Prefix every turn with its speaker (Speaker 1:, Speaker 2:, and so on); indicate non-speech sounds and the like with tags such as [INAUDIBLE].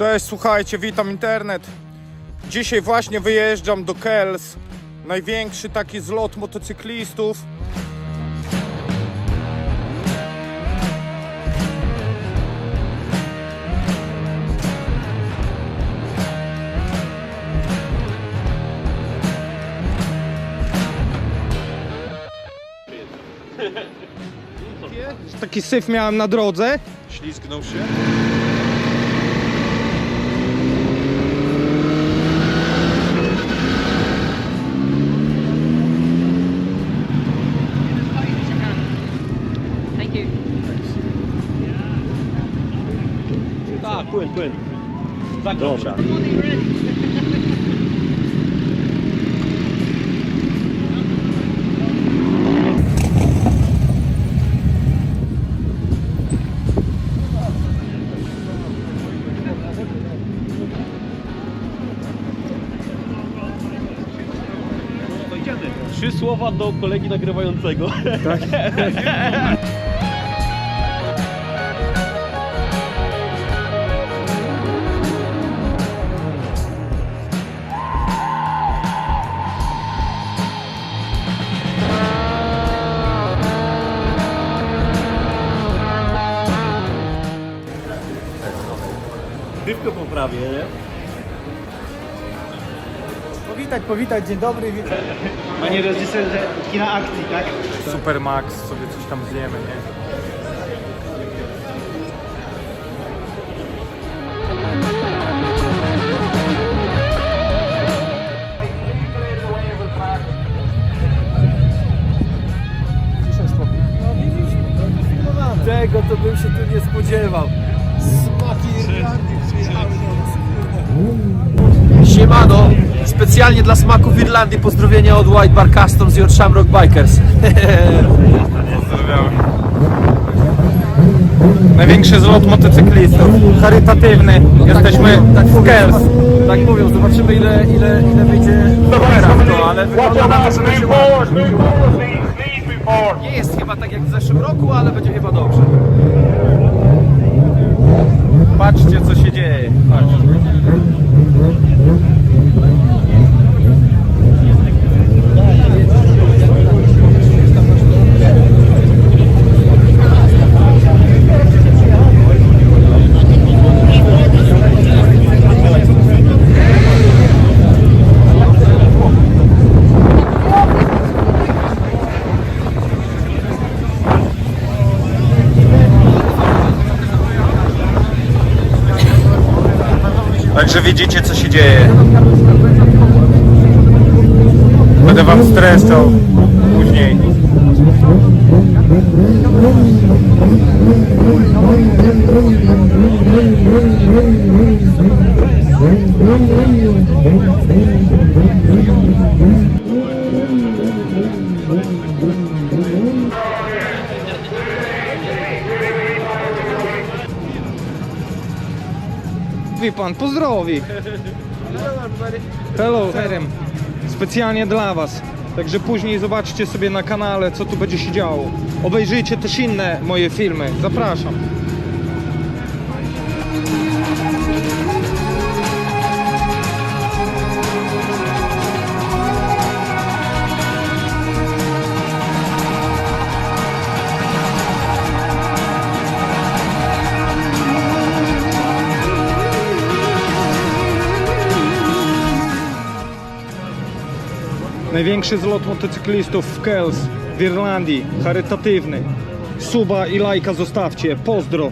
Speaker 1: Cześć, słuchajcie, witam internet. Dzisiaj właśnie wyjeżdżam do Kels. Największy taki zlot motocyklistów. Taki syf miałem na drodze.
Speaker 2: Ślizgnął się?
Speaker 3: Thank you.
Speaker 2: Tak, płyn, płyn. Dobra. Trzy słowa do kolegi nagrywającego. [LAUGHS] Dywko poprawię, nie?
Speaker 4: Powitać, powitać, dzień dobry, witam. Panie reżyserze kina akcji, tak?
Speaker 1: Supermax, sobie coś tam zjemy, nie?
Speaker 4: Tego to bym się tu nie spodziewał. Smaki Irlandii przyjechały Siemano, specjalnie dla smaków Irlandii pozdrowienia od White Bar Customs i od Shamrock Bikers.
Speaker 1: Pozdrawiam. Największy zlot motocyklistów, charytatywny. Jesteśmy w Kels.
Speaker 4: Tak mówią, zobaczymy ile, ile, ile wyjdzie w to, ale wygląda na to, że będzie ładnie. Nie jest chyba tak jak w zeszłym roku, ale będzie chyba dobrze.
Speaker 1: Patrzcie co się dzieje. Patrz. Także widzicie co się dzieje. Będę wam streszczał później. Wie pan, pozdrowi. Hello, Herem. Specjalnie dla was. Także później zobaczcie sobie na kanale, co tu będzie się działo. Obejrzyjcie też inne moje filmy. Zapraszam. Największy zlot motocyklistów w Kels w Irlandii, charytatywny. Suba i lajka zostawcie, pozdro.